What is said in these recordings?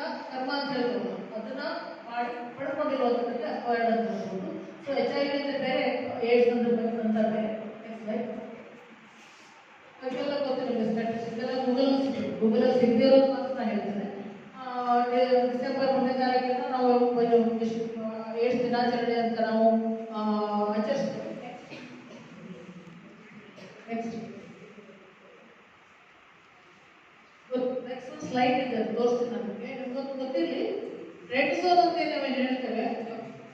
ಅದನ್ನ ಕರ್ಮ ಅಂತ ಹೇಳ್ಬೋದು. ಅದನ್ನ ಅಂತ ಹೇಳ್ಬೋದು. ಸೊ ಎಚ್ ಐ ವಿ ಅಂದ್ರೆ ಬೇರೆ ಏಡ್ಸ್ ಅಂದ್ರೆ ಬೇರೆ, ಅಂತ ಬೇರೆ. ನೆಕ್ಸ್ಟ್ ಲೈಕ್ ಅದೆಲ್ಲ ಗೊತ್ತಿರಲಿಲ್ಲ ಸ್ಟ್ಯಾಟಿಸ್ಟಿಕ್ಸ್ ಎಲ್ಲ ಗೂಗಲ್ ಸಿಗುತ್ತೆ. ಗೂಗಲ್ ಸಿಗದೇ ಇರೋದು ಮಾತ್ರ ನಾನು ಹೇಳ್ತೇನೆ. ಡಿಸೆಂಬರ್ ಒಂದನೇ ತಾರೀಕಿನ ನಾವು ಏಡ್ಸ್ ದಿನಾಚರಣೆ ಅಂತ ನಾವು ಆಚರಿಸ್ತೇವೆ. ನೆಕ್ಸ್ಟ್ ನೆಕ್ಸ್ಟ್ ಸ್ಲೈಡ್ ಇದೆ. ತೋರಿಸ್ತೀನಿ ನಮಗೆ ಗೊತ್ತಿರಲಿ ರೆಡ್ ಝೋನ್ ಅಂತ ನಾವು ಹೇಳ್ತೇವೆ.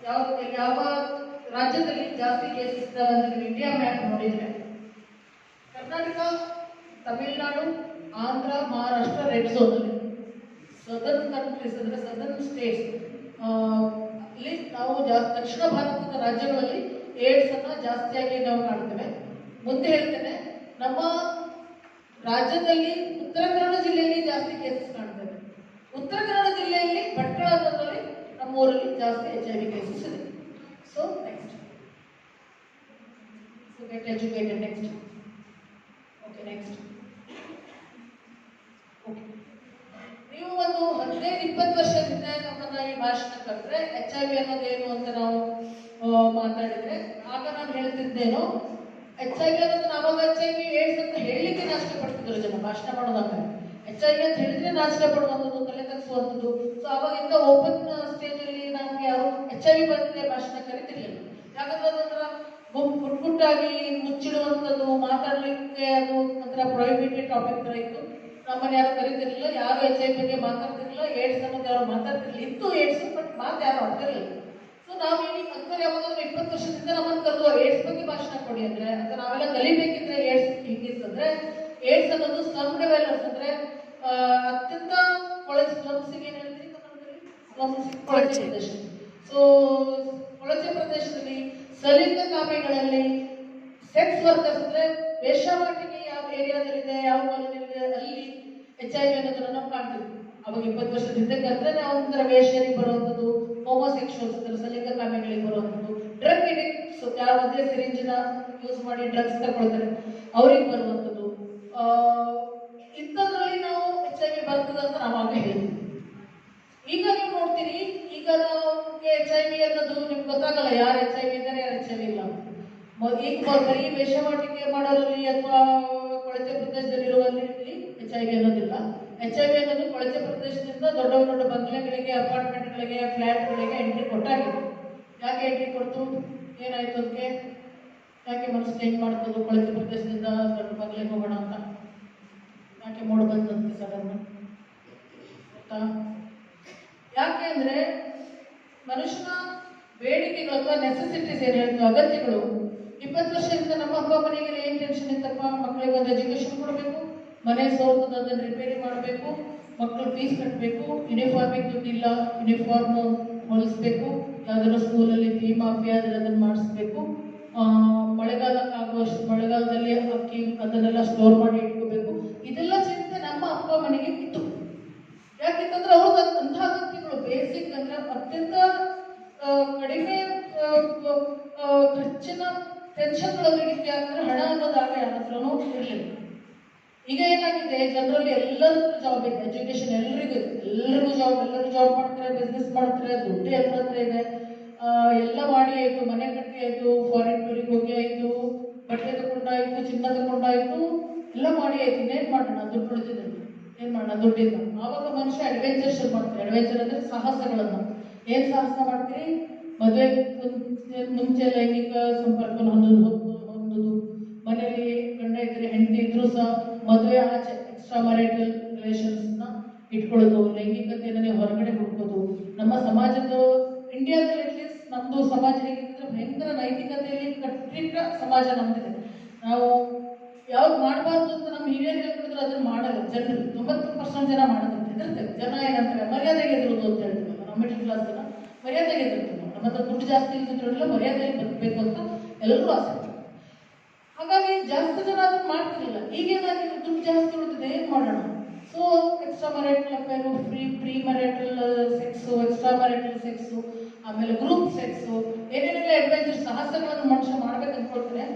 ಯಾವ ಯಾವ ರಾಜ್ಯದಲ್ಲಿ ಜಾಸ್ತಿ ಕೇಸಸ್ ಇದ್ದಾವೆ ಅಂತ ಇಂಡಿಯಾ ಮ್ಯಾಪ್ ನೋಡಿದ್ರೆ. ಕರ್ನಾಟಕ, ತಮಿಳುನಾಡು, ಆಂಧ್ರ, ಮಹಾರಾಷ್ಟ್ರ ರೆಡ್ ಝೋನ್ ಅಲ್ಲಿ. ಸದರ್ನ್ ಕಂಟ್ರೀಸ್ ಅಂದರೆ ಸದರ್ನ್ ಸ್ಟೇಟ್ಸ್ ಅಲ್ಲಿ ನಾವು ಜಾಸ್ತಿ ದಕ್ಷಿಣ ಭಾರತದ ರಾಜ್ಯಗಳಲ್ಲಿ ಏಡ್ಸ್ ಅನ್ನ ಜಾಸ್ತಿಯಾಗಿ ನಾವು ಕಾಣ್ತೇವೆ. ಮುಂದೆ ಹೇಳ್ತೇನೆ, ನಮ್ಮ ರಾಜ್ಯದಲ್ಲಿ ಉತ್ತರ ಕನ್ನಡ ಜಿಲ್ಲೆಯಲ್ಲಿ ಜಾಸ್ತಿ ಕೇಸಸ್ ಕಾಣ್ತೇವೆ. ಉತ್ತರ ಕನ್ನಡ ಜಿಲ್ಲೆಯಲ್ಲಿ ಪಟ್ಟಣದಲ್ಲಿ ಅನ್ನೋದ್ರಲ್ಲಿ ನಮ್ಮ ಊರಲ್ಲಿ ಜಾಸ್ತಿ ಎಚ್ ಐ ವಿ ಕೇಸಸ್ ಇದೆ. So next so educated next okay next okay ನೀವು ಒಂದು ಹದಿನೈದು, ಇಪ್ಪತ್ತು ವರ್ಷದಿಂದ ನಮ್ಮನ್ನ ಈ ಭಾಷಣ ಕರೆದ್ರೆ ಎಚ್ ಐ ವಿ ಅನ್ನೋದೇನು ಅಂತ ನಾವು ಮಾತಾಡಿದ್ರೆ, ಆಗ ನಾನು ಹೇಳ್ತಿದ್ದೇನು ಎಚ್ ಐ ವಿ ಅನ್ನೋದು ಅವಾಗ ಎಚ್ ಐ ವಿ ಏಡ್ಸ್ ಅಂತ ಹೇಳಲಿಕ್ಕೆ ನಾಚಿಕೆ ಪಡ್ತಿದ್ರು ಜನ, ಭಾಷಣ ಮಾಡೋದಾಗ ಎಚ್ ಐ ವಿ ಅಂತ ಹೇಳಿದ್ರೆ ನಾಚಿಕೆ ಪಡುವಂಥದ್ದು ತಲೆ ತಗ್ಸುವಂಥದ್ದು ಎಚ್ ಐ ವಿ ಬಂದಿದೆ ಭಾಷಣ ಕರಿತಿರ್ಲಿಲ್ಲ ಯಾಕಂದ್ರೆ ಅದೊಂಥರ ಗುಂಪು ಪುಟ್ಟಾಗಿ ಮುಚ್ಚಿಡುವಂಥದ್ದು ಮಾತಾಡಲಿಕ್ಕೆ ಅದು ಒಂಥರ ಪ್ರೊಹಿಬಿಟೆಡ್ ಟಾಪಿಕ್ ಥರ ಇತ್ತು. ನಮ್ಮನ್ನ ಯಾರು ಕರಿತಿರ್ಲಿಲ್ಲ ಯಾರು ಎಚ್ ಐ ಬಗ್ಗೆ ಮಾತಾಡ್ತಿರ್ಲಿಲ್ಲ ಏಡ್ಸ್ ಅನ್ನೋದು ಯಾರು ಮಾತಾಡ್ತಿರ್ಲಿಲ್ಲ. ಇತ್ತು ಏಡ್ಸ್ ಬಟ್ ಮಾತು ಯಾರು ಆಡ್ತಿರ್ಲಿಲ್ಲ ಸೊ ನಾವು ಇಲ್ಲಿ ಅಂದ್ರೆ ಯಾವಾಗಾದ್ರೂ ಇಪ್ಪತ್ತು ವರ್ಷದಿಂದ ನಮ್ಮನ್ನು ಕರೆದು ಏಡ್ಸ್ ಬಗ್ಗೆ ಭಾಷಣ ಕೊಡಿ ಅಂದ್ರೆ ಅಥವಾ ನಾವೆಲ್ಲ ಕಲಿಬೇಕಿದ್ರೆ ಏಡ್ಸ್ ಹಿಂಗಿತ್ತಂದ್ರೆ ಏಡ್ಸ್ ಅನ್ನೋದು ಸ್ಲಮ್ ಡೆವೆಲಪ್ಸ್ ಅಂದ್ರೆ ಅತ್ಯಂತ ಕೊಳಚೆ ಸ್ಲಮ್ಸಿಗೆ ಏನ್ ಹೇಳ್ತೀವಿ ಕನ್ನಡದಲ್ಲಿ ಸ್ಲಮ್ಸ್ ಸೊ ಕೊಳಚೆ ಪ್ರದೇಶದಲ್ಲಿ ಸಲಿಂಗ ಕಾಮೆಗಳಲ್ಲಿ ಸೆಕ್ಸ್ ವರ್ಕರ್ಸ್ ಅಂದ್ರೆ ವೇಶ್ಯಾವಾಟಿಕೆ ಯಾವ ಏರಿಯಾದಲ್ಲಿದೆ ಯಾವ ಕಾಲದಲ್ಲಿದೆ ಅಲ್ಲಿ ಎಚ್ ಅನ್ನೋದನ್ನ ನಾವು ಕಾಣ್ತೀವಿ. ಅವಾಗ ಇಪ್ಪತ್ತು ವರ್ಷದಿಂದ ಕರೆದ್ರೆ ನಾವು ಒಂಥರ ವೇಶ್ಯರಿಗೆ ಬರುವಂಥದ್ದು ಹೋಮೋಸೆಕ್ಷುವಲ್ಸ್ ಅಂದ್ರೆ ಸಲಿಂಗ ಕಾಮೆಗಳಿಗೆ ಬರುವಂಥದ್ದು ಡ್ರಗ್ ಎಡಿಕ್ಟ್ಸ್ ಮಧ್ಯೆ ಸಿರಿಂಜಿನ ಯೂಸ್ ಮಾಡಿ ಡ್ರಗ್ಸ್ ತಗೊಳ್ತಾರೆ, ಅವ್ರಿಗೆ ಬರುವಂಥದ್ದು. ಇಂಥದ್ರಲ್ಲಿ ನಾವು ಎಚ್ ಐ ವಿ ಬರ್ತದೆ ಅಂತ ನಾವು ಆಗ ಹೇಳಿದ್ವಿ ಈಗ ನೀವು ನೋಡ್ತೀರಿ, ಈಗ ಎಚ್ ಐ ವಿ ಅನ್ನೋದು ನಿಮ್ಗೆ ಗೊತ್ತಾಗಲ್ಲ, ಯಾರು ಎಚ್ ಐ ವಿ ಇದ್ದಾರೆ ಯಾರು ಎಚ್ ಐ ವಿ ಇಲ್ಲ ಈಗ ಬರೀ ವೇಷವಾಟಿಕೆ ಮಾಡೋರಲ್ಲಿ ಅಥವಾ ಕೊಳಚೆ ಪ್ರದೇಶದಲ್ಲಿರುವಲ್ಲಿ ಎಚ್ ಐ ವಿ ಅನ್ನೋದಿಲ್ಲ. ಎಚ್ ಐ ವಿ ಅನ್ನೋದು ಕೊಳಚೆ ಪ್ರದೇಶದಿಂದ ದೊಡ್ಡ ದೊಡ್ಡ ಬಂಗ್ಲೆಗಳಿಗೆ, ಅಪಾರ್ಟ್ಮೆಂಟ್ಗಳಿಗೆ ಫ್ಲ್ಯಾಟ್ಗಳಿಗೆ ಎಂಟ್ರಿ ಕೊಟ್ಟಾಗಿದೆ. ಯಾಕೆ ಎಂಟ್ರಿ ಕೊಡ್ತು? ಏನಾಯ್ತು ಅದಕ್ಕೆ? ಯಾಕೆ ಮನಸ್ಸು ಚೇಂಜ್ ಮಾಡ್ಬೋದು ಕೊಳಚೆ ಪ್ರದೇಶದಿಂದ ದೊಡ್ಡ ಬಂಗ್ಲೆಗೆ ಹೋಗೋಣ ಅಂತ? ಯಾಕೆ ಮೂಡ್ ಬಂದಂತೆ ಸಡನ್ ಗೊತ್ತಾ? ಯಾಕೆ ಅಂದ್ರೆ ಮನುಷ್ಯನ ಬೇಡಿಕೆಗಳು ಅಥವಾ ನೆಸೆಸಿಟೀಸ್ ಏನು ಹೇಳ್ತೀವಿ, ಅಗತ್ಯಗಳು. ಇಪ್ಪತ್ತು ವರ್ಷದಿಂದ ನಮ್ಮ ಅಪ್ಪ ಮನೆಗೆ ಏನ್ ಟೆನ್ಷನ್ ಇತ್ತಪ್ಪ? ಮಕ್ಕಳಿಗೆ ಒಂದು ಎಜುಕೇಶನ್ ಕೊಡಬೇಕು, ಮನೆ ಸೋತದ ಅದನ್ನು ರಿಪೇರಿ ಮಾಡಬೇಕು, ಮಕ್ಕಳು ಫೀಸ್ ಕಟ್ಟಬೇಕು ಯೂನಿಫಾರ್ಮಿಗೆ ದುಡ್ಡಿಲ್ಲ ಯೂನಿಫಾರ್ಮ್ ಹೊಲಿಸ್ಬೇಕು, ಯಾವ್ದಾದ್ರು ಸ್ಕೂಲಲ್ಲಿ ಫೀ ಮಾಫಿ ಆದ್ರೆ ಅದನ್ನು ಮಾಡಿಸ್ಬೇಕು. ಮಳೆಗಾಲಕ್ಕಾಗುವಷ್ಟು, ಮಳೆಗಾಲದಲ್ಲಿ ಅಕ್ಕಿ, ಅದನ್ನೆಲ್ಲ ಸ್ಟೋರ್ ಮಾಡಿ ಇಟ್ಕೋಬೇಕು ಇದೆಲ್ಲ ಚಿಂತೆ ನಮ್ಮ ಅಪ್ಪ ಮನೆಗೆ ಇತ್ತು ಯಾಕೆಂತಂದ್ರೆ ಅವ್ರದ್ದು ಅಂಥ ಅಗತ್ಯಗಳು ಬೇಸಿಕ್ ಅಂದ್ರೆ ಅತ್ಯಂತ ಆ, ಕಡಿಮೆ ಆ, ಆ, ಖರ್ಚಿನ ಟೆನ್ಷನ್ಗಳು ಅವರಿಗೆ ಯಾಕಂದ್ರೆ ಹಣ ಅನ್ನೋದಾಗ ಯಾರ ಹತ್ರನೂ ಇರಲಿಲ್ಲ ಈಗ ಏನಾಗಿದೆ ಜನರಲ್ಲಿ ಎಲ್ಲರಿಗೂ ಜಾಬ್ ಇದೆ. ಎಜುಕೇಶನ್ ಎಲ್ಲರಿಗೂ ಎಲ್ಲರಿಗೂ ಜಾಬ್ ಎಲ್ಲರೂ ಜಾಬ್ ಮಾಡ್ತಾರೆ ಬಿಸ್ನೆಸ್ ಮಾಡ್ತಾರೆ, ದುಡ್ಡು ಎಲ್ಲರ ಹತ್ರ ಇದೆ. ಎಲ್ಲ ಮಾಡಿ ಆಯ್ತು, ಮನೆ ಕಟ್ಟಿ ಆಯ್ತು ಫಾರಿನ್ ಟೂರಿಗೆ ಹೋಗಿ ಆಯ್ತು, ಬಟ್ಟೆ ತಗೊಂಡಾಯ್ತು ಚಿನ್ನ ತಗೊಂಡಾಯ್ತು ಎಲ್ಲ ಮಾಡಿ ಆಯ್ತು. ಇನ್ನೇನ್ ಮಾಡೋಣ? ದುಡ್ಡು ಉಳಿದಿದೆ ಏನ್ ಮಾಡೋಣ? ದುಡ್ಡಿಂದ ಆವಾಗ ಮನುಷ್ಯ ಅಡ್ವೆಂಚರ್ ಶುರು ಮಾಡ್ತಾರೆ. ಅಡ್ವೆಂಚರ್ ಅಂದ್ರೆ ಸಾಹಸಗಳನ್ನ. ಏನ್ ಸಾಹಸ ಮಾಡ್ತೀರಿ? ಮದುವೆ ಮುಂಚೆ ಲೈಂಗಿಕ ಸಂಪರ್ಕ ಹೊಂದೋದು ಹೊಂದೋದು. ಮನೆಯಲ್ಲಿ ಗಂಡ ಇದ್ರೆ ಹೆಂಡತಿ ಇದ್ರು ಸಹ ಮದುವೆ ಆಚೆ ಎಕ್ಸ್ಟ್ರಾ ಮ್ಯಾರಿಟಲ್ ರಿಲೇಷನ್ಸ್ನ ಇಟ್ಕೊಳ್ಳೋದು, ಲೈಂಗಿಕತೆಯನ್ನು ಹೊರಗಡೆ ಹುಡ್ಕೋದು ನಮ್ಮ ಸಮಾಜದ ಇಂಡಿಯಾದಲ್ಲಿ ಅಟ್ಲೀಸ್ಟ್ ನಮ್ದು ಸಮಾಜ ಹೇಗಿದ್ರೆ ಭಯಂಕರ ನೈತಿಕತೆಯಲ್ಲಿ ಕಟ್ಟಿಟ್ಟ ಸಮಾಜ ನಮ್ದಿದೆ ನಾವು ಯಾವ್ದು ಮಾಡಬಾರ್ದು ಅಂತ ನಮ್ಮ ಹಿರಿಯರು ಹೇಳ್ಬಿಟ್ಟಿದ್ರೆ ಅದನ್ನ ಮಾಡಲ್ಲ ಜನರು ತೊಂಬತ್ತು ಪರ್ಸೆಂಟ್ ಜನ ಮಾಡೋದು ಹೆದರ್ತೇವೆ ಜನ ಏನಂತಾರೆ, ಮರ್ಯಾದೆಗೆ ಎದುರುದು ಅಂತ ಹೇಳ್ತೀವಲ್ಲ, ನಮ್ಮ ಮಿಡಲ್ ಕ್ಲಾಸ್ ಜನ, ಮರ್ಯಾದೆಗೆ ಎದುರ್ತೀವಿ. ನಮ್ಮ ಹತ್ರ ದುಡ್ಡು ಜಾಸ್ತಿ ಇಲ್ದಿರೋಲ್ಲ ಮರ್ಯಾದೆಗೆ ಬದುಕಬೇಕು ಅಂತ ಎಲ್ಲರೂ ಆಸೆ. ಹಾಗಾಗಿ ಜಾಸ್ತಿ ಜನ ಅದನ್ನ ಮಾಡ್ತಿರ್ಲಿಲ್ಲ. ಈಗೇನಾಗಿದೆ ದುಡ್ಡು ಜಾಸ್ತಿ ಉಳಿದಿದೆ, ಏನ್ ಮಾಡೋಣ? So extra marital affair free pre marital sex extra marital sex ಆಮೇಲೆ ಗ್ರೂಪ್ ಸೆಕ್ಸ್ ಏನೇನೆಲ್ಲ ಅಡ್ವೆಂಚರ್ ಸಾಹಸಗಳನ್ನು ಮನುಷ್ಯ ಮಾಡ್ಬೇಕು ಅನ್ಕೊಳ್ತಾರೆ.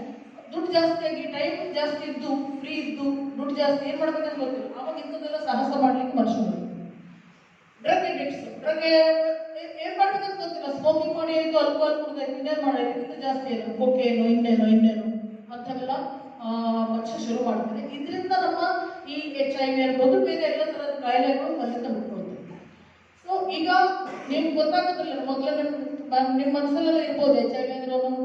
ದುಡ್ಡು ಜಾಸ್ತಿ ಆಗಿ ಟೈಮ್ ಜಾಸ್ತಿ ಇದ್ದು ಫ್ರೀ ಇದ್ದು, ದುಡ್ಡು ಜಾಸ್ತಿ ಏನ್ ಮಾಡ್ಬೇಕಂತ ಗೊತ್ತಿಲ್ಲ. ಅವಾಗ ಇಂಥದ್ದೆಲ್ಲ ಸಾಹಸ ಮಾಡ್ಲಿಕ್ಕೆ ಮನುಷ್ಯ ಡ್ರಗ್ ಡ್ರಗ್ ಏನ್ ಮಾಡ್ಬೇಕಂತ ಗೊತ್ತಿಲ್ಲ. ಸ್ಮೋಕಿಂಗ್ ಮಾಡಿ ಆಯ್ತು ಅಲ್ಕೋಹಾಲ್ ಕುಡ್ದಾಯ್ತು ಇನ್ನೇನು ಮಾಡಾಯ್ತು ಇಂಥ ಜಾಸ್ತಿ ಏನು ಓಕೆ ಇನ್ನೇನು ಇನ್ನೇನು. ಆ, ಮನುಷ್ಯ ಶುರು ಮಾಡ್ತಾರೆ. ಇದರಿಂದ ನಮ್ಮ ಈ ಎಚ್ ಐ ವಿ ಇರ್ಬೋದು ಬೇರೆ ಎಲ್ಲ ಥರದ ಕಾಯಿಲೆಗಳು ಅಲ್ಲಿಂದ ಹುಟ್ಕೊಳ್ತವೆ ಸೊ ಈಗ ನಿಮ್ಗೆ ಗೊತ್ತಾಗೋದಿಲ್ಲ ಮೊದಲೇ ನಿಮ್ಮ ಮನಸ್ಸಲ್ಲೆಲ್ಲ ಇರ್ಬೋದು ಎಚ್ ಐ ವಿ ಅಂದ್ರೆ ಅವನು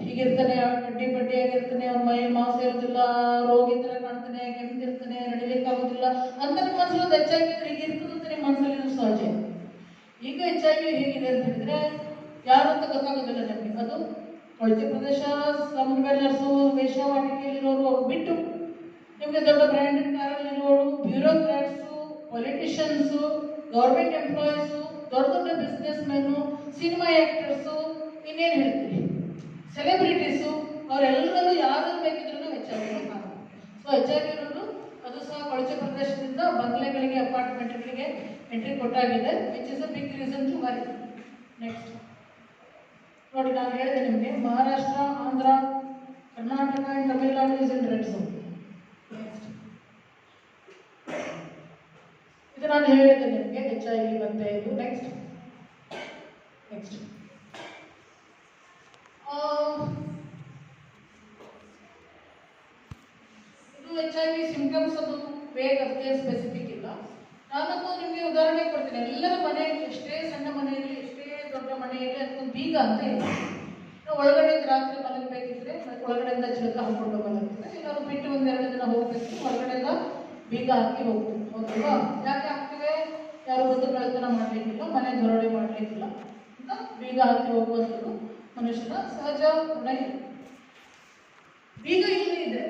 ಹೀಗಿರ್ತಾನೆ ಕಡ್ಡಿ ಬಡ್ಡಿಯಾಗಿರ್ತಾನೆ ಅವ್ನ ಮೈ ಮಾಂಸ ಇರೋದಿಲ್ಲ ರೋಗಿ ಥರ ಕಾಣ್ತಾನೆ ಕೆಮ್ಮಿರ್ತಾನೆ ನಡಿಲಿಕ್ಕೆ ಆಗೋದಿಲ್ಲ ಅಂತ ನಿಮ್ಮ ಮನಸ್ಸಲ್ಲಿ ಎಚ್ ಐ ವಿ ಅಂದ್ರೆ ಹೀಗಿರ್ತದೆ ಅಂತ ನಿಮ್ಮ ಮನಸ್ಸಲ್ಲಿ ಇದು ಸಹಜ. ಈಗ ಎಚ್ ಐ ವಿ ಹೇಗಿದೆ ಅಂತ ಹೇಳಿದ್ರೆ ಯಾರು ಅಂತ ಗೊತ್ತಾಗೋದಿಲ್ಲ ನಮಗೆ. ಅದು ಕೊಳಚೆ ಪ್ರದೇಶ ಸ್ಲಮ್ ಡ್ವೆಲ್ಲರ್ಸು ವೇಷವಾಟಿಕೆಯಲ್ಲಿರೋರು ಅವ್ರು ಬಿಟ್ಟು ನಿಮಗೆ ದೊಡ್ಡ ಬ್ರ್ಯಾಂಡೆಡ್ ಕಾರಲ್ಲಿರೋರು ಬ್ಯೂರೋಕ್ರಾಟ್ಸು ಪೊಲಿಟಿಷಿಯನ್ಸು ಗೌರ್ಮೆಂಟ್ ಎಂಪ್ಲಾಯೀಸು ದೊಡ್ಡ ದೊಡ್ಡ ಬಿಸ್ನೆಸ್ ಮೆನ್ನು ಸಿನಿಮಾ ಆ್ಯಕ್ಟರ್ಸು ಇನ್ನೇನು ಹೇಳ್ತೀರಿ? ಸೆಲೆಬ್ರಿಟೀಸು ಅವರೆಲ್ಲರಲ್ಲೂ ಯಾರನ್ನು ಬೇಕಿದ್ರೂ ಹೆಚ್ಚಾಗಿ ಸೊ ಹೆಚ್ಚಾಗಿ ಅದು ಸಹ ಕೊಳಚೆ ಪ್ರದೇಶದಿಂದ ಬಂಗ್ಲೆಗಳಿಗೆ ಅಪಾರ್ಟ್ಮೆಂಟ್ಗಳಿಗೆ ಎಂಟ್ರಿ ಕೊಟ್ಟಾಗಿದೆ which is a big reason to worry next ನೋಡಿ ನಾನು ಹೇಳಿದೆ ನಿಮಗೆ, Maharashtra, Andhra, Karnataka and Tamil Nadu is in red zone ಇದು ನಾನು ಹೇಳಿದೆ ನಿಮಗೆ ಎಚ್ ಐ ವಿ ಮತ್ತೆ ಇದು. ನೆಕ್ಸ್ಟ್ ನೆಕ್ಸ್ಟ್ ಇದು ಎಚ್ ಐ ವಿ ಸಿಂಪ್ಟಮ್ಸ್ ಅದು ಬೇಗ, ಅಷ್ಟೇ ಸ್ಪೆಸಿಫಿಕ್ ಇಲ್ಲ. ನಾನು ನಿಮಗೆ ಉದಾಹರಣೆ ಕೊಡ್ತೀನಿ. ಎಲ್ಲರ ಮನೆಯಲ್ಲಿ, ಎಷ್ಟೇ ಸಣ್ಣ ಮನೆಯಲ್ಲಿ ದೊಡ್ಡ ಮನೆಯಲ್ಲಿ ಅದಕ್ಕೊಂದು ಬೀಗ ಅಂತ ಇದೆ ನಾವು ಒಳಗಡೆ ರಾತ್ರಿ ಮಲಗಬೇಕಿದ್ರೆ ಒಳಗಡೆಯಿಂದ ಜಳಕ ಹಾಕೊಂಡು ಮಲಗಿದ್ರೆ ಏನಾದ್ರು ಬಿಟ್ಟು ಒಂದೆರಡು ದಿನ ಹೋಗ್ಬೇಕು ಹೊರಗಡೆಯಿಂದ ಬೀಗ ಹಾಕಿ ಹೋಗ್ತೀವಿ. ಹೌದಲ್ವಾ? ಯಾಕೆ ಹಾಕ್ತೀವಿ? ಯಾರು ಬಂದು ಬೆಳೆತನ ಮಾಡಲಿಕ್ಕಿಲ್ಲ, ಮನೆ ದೊರಡೆ ಮಾಡಲಿಕ್ಕಿಲ್ಲ. ಅಂತ ಬೀಗ ಹಾಕಿ ಹೋಗುವಂಥದ್ದು ಮನುಷ್ಯನ ಸಹಜ ಗುಣ ಬೀಗ ಇಲ್ಲಿ ಇದೆ